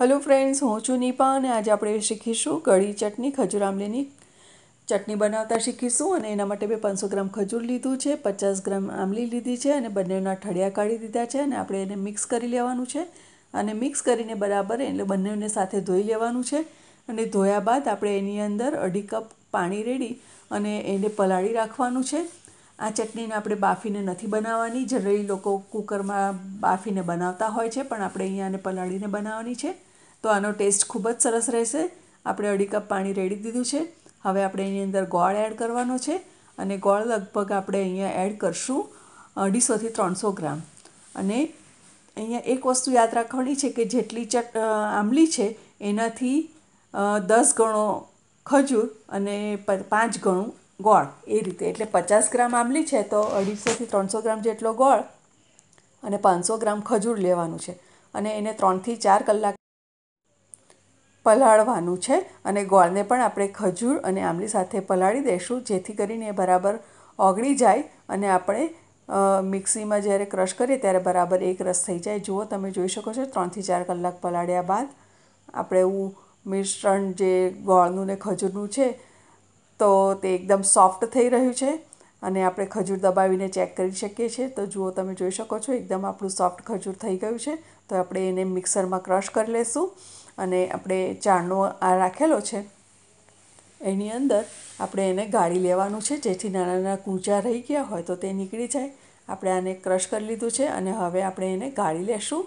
Hello friends હું છું નીપા અને આજે આપણે શીખીશું કઢી ચટણી ખજૂર આંબલીની ચટણી બનાવતા શીખીશું અને એના માટે મેં પાંચસો ગ્રામ ખજૂર લીધું છે, પચાસ ગ્રામ આમલી લીધી છે અને બંનેના ઠળિયા કાઢી દીધા છે અને આપણે એને મિક્સ કરી લેવાનું છે. અને મિક્સ કરીને બરાબર એટલે બંનેને સાથે ધોઈ લેવાનું છે અને ધોયા બાદ આપણે એની અંદર અઢી કપ પાણી રેડી અને એને પલાળી રાખવાનું છે. આ ચટણીને આપણે બાફીને નથી બનાવવાની. જનરલી લોકો કુકરમાં બાફીને બનાવતા હોય છે, પણ આપણે અહીંયા આને પલાળીને બનાવવાની છે. તો આનો ટેસ્ટ ખૂબ જ સરસ રહેશે. આપણે અઢી કપ પાણી રેડી દીધું છે. હવે આપણે એની અંદર ગોળ એડ કરવાનો છે અને ગોળ લગભગ આપણે અહીંયા એડ કરશું અઢીસોથી ત્રણસો ગ્રામ. અને અહીંયા એક વસ્તુ યાદ રાખવાની છે કે જેટલી ચટ આંબલી છે એનાથી દસ ગણો ખજૂર અને પાંચ ગણું ગોળ. એ રીતે. એટલે પચાસ ગ્રામ આંબલી છે તો અઢીસોથી ત્રણસો ગ્રામ જેટલો ગોળ અને પાંચસો ગ્રામ ખજૂર લેવાનું છે. અને એને ત્રણથી ચાર કલાક પલાળવાનું છે અને ગોળને પણ આપણે ખજૂર અને આંબલી સાથે પલાળી દઈશું, જેથી કરીને એ બરાબર ઓગળી જાય અને આપણે મિક્સીમાં જ્યારે ક્રશ કરીએ ત્યારે બરાબર એક રસ થઈ જાય. જુઓ, તમે જોઈ શકો છો, ત્રણથી ચાર કલાક પલાળ્યા બાદ આપણે એવું મિશ્રણ જે ગોળનું ને ખજૂરનું છે તો તે એકદમ સોફ્ટ થઈ રહ્યું છે અને આપણે ખજૂર દબાવીને ચેક કરી શકીએ છીએ. તો જુઓ, તમે જોઈ શકો છો, એકદમ આપણું સોફ્ટ ખજૂર થઈ ગયું છે. તો આપણે એને મિક્સરમાં ક્રશ કરી લઈશું અને આપણે ચાણનો આ રાખેલો છે. એની અંદર આપણે એને ગાળી લેવાનું છે. જેથી નાના નાના કૂંચા રહી ગયા હોય તો તે નીકળી જાય. આપણે આને ક્રશ કરી લીધું છે અને હવે આપણે એને ગાળી લેશું.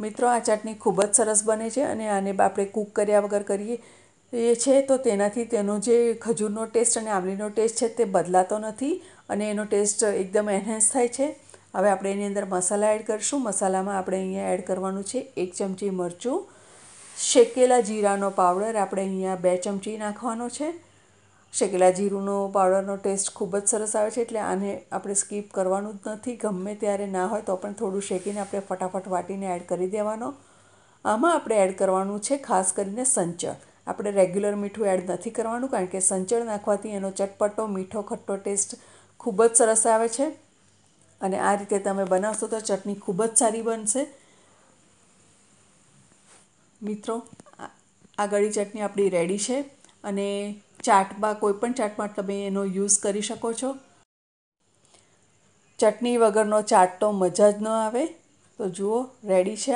મિત્રો, આ ચટણી ખૂબ જ સરસ બને છે અને આને આપણે કૂક કર્યા વગર કરીએ એ છે, તો તેનાથી તેનો જે ખજૂરનો ટેસ્ટ અને આંબલીનો ટેસ્ટ છે, તે બદલાતો નથી અને એનો ટેસ્ટ એકદમ એનહેન્સ થાય છે. હવે આપણે એની અંદર મસાલા એડ કરીશું. મસાલામાં આપણે અહીંયા એડ કરવાનું છે એક ચમચી મરચું, શેકેલા જીરાનો પાવડર આપણે અહીંયા બે ચમચી નાખવાનો છે. શેકેલા જીરુંનો પાવડરનો ટેસ્ટ ખૂબ જ સરસ આવે છે, એટલે આને આપણે સ્કીપ કરવાનું જ નથી. ગમે ત્યારે ના હોય તો પણ થોડું શેકીને આપણે ફટાફટ વાટીને એડ કરી દેવાનો. આમાં આપણે એડ કરવાનું છે ખાસ કરીને સંચળ આપણે રેગ્યુલર મીઠું એડ નથી કરવાનું કારણ કે સંચળ નાખવાથી એનો ચટપટો, મીઠો, ખટ્ટો ટેસ્ટ ખૂબ જ સરસ આવે છે. અને આ રીતે તમે બનાવશો તો ચટણી ખૂબ જ સારી બનશે. મિત્રો, આ ગળી ચટણી આપણી રેડી છે અને ચાટમાં કોઈપણ ચાટમાં તમે એનો યુઝ કરી શકો છો. ચટણી વગરનો ચાટ તો મજા જ ન આવે. તો જુઓ રેડી છે